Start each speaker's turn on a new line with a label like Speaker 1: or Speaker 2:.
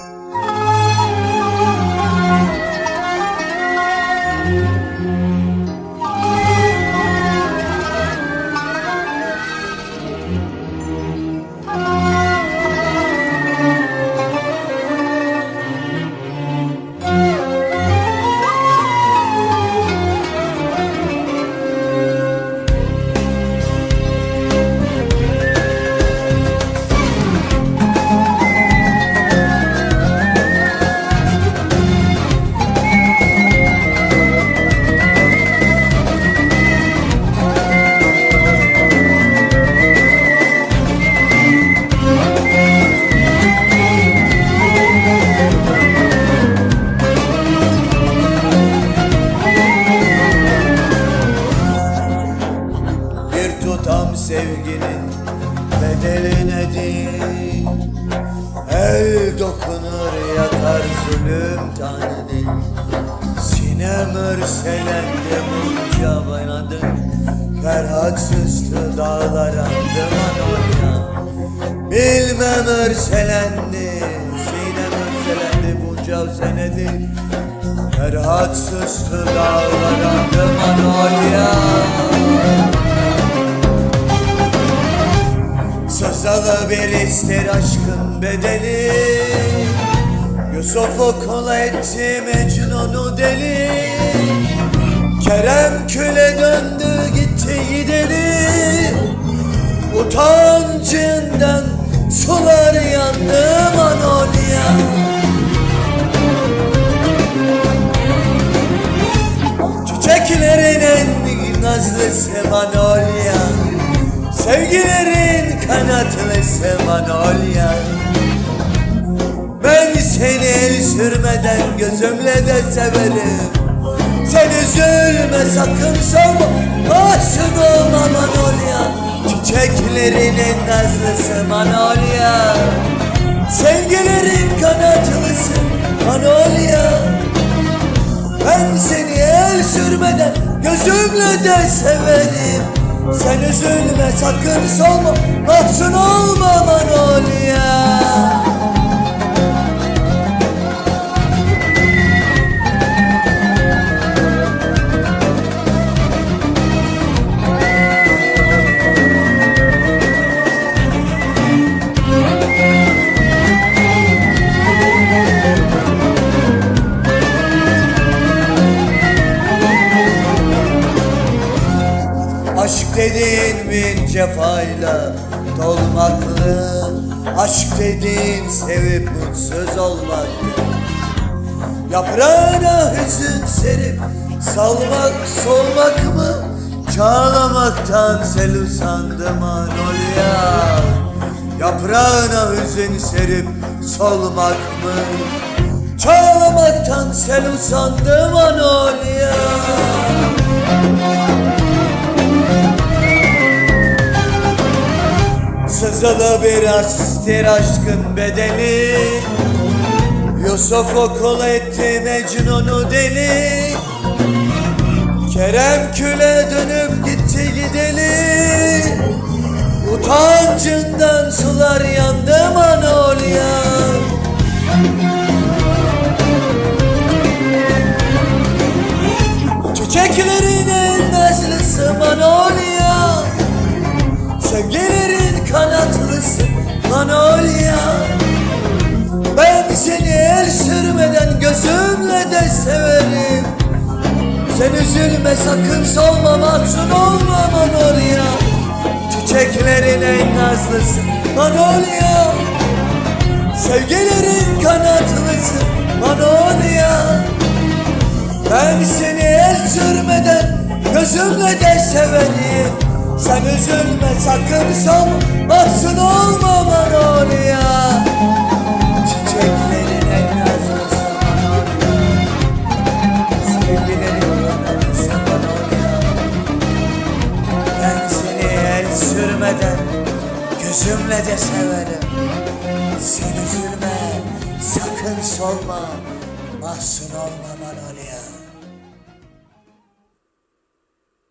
Speaker 1: Thank you. Sevginin bedeli nedir? El dokunur yakar zulüm tanedir Sinem örselendi bunca baynadım Ferhatsızdı dağlar andım anonya Bilmem örselendi Sinem örselendi bunca senedir. Ferhatsızdı dağlar andım anonya ister aşkın bedeli. Yusuf'u kola etti Mecnun'u deli. Kerem küle döndü gitti gideli. Utancından sular yandı Manolya. Çiçeklerin en nazlısı Manolya Sevgilerin kanatlısı Manolya Ben seni el sürmeden gözümle de severim. Sen üzülme sakın solma Mahzun olma Manolya Çiçeklerin en nazlısı Manolya Sevgilerin kanatlısı Manolya ben seni el sürmeden gözümle de severim Sen üzülme sakın solma mahzun olma dediğin bin cefayla dolmaklı Aşk dediğin sevip mutsuz olmaktı Yaprağına hüzün serip salmak solmak mı? Çağlamaktan sel usandı manolya Yaprağına hüzün serip solmak mı? Çağlamaktan sel usandı manolya Sızılı bir aşktır aşkın bedeli. Yusuf okul etti Mecnun'u deli. Kerem küle dönüp gitti gideli. Utancından sular yandı Manolya. Çiçeklerin en nazlısı Manolya gözümle de severim. Sen üzülme sakın solma mahzun olma Manolya. Çiçeklerin en nazlısı Manolya. Sevgilerin kanatlısı Manolya. Ben seni el sürmeden gözümle de severim. Sen üzülme sakın son mahzun olma Manolya gözümle de severim. Sen üzülme sakın solma mahzun olma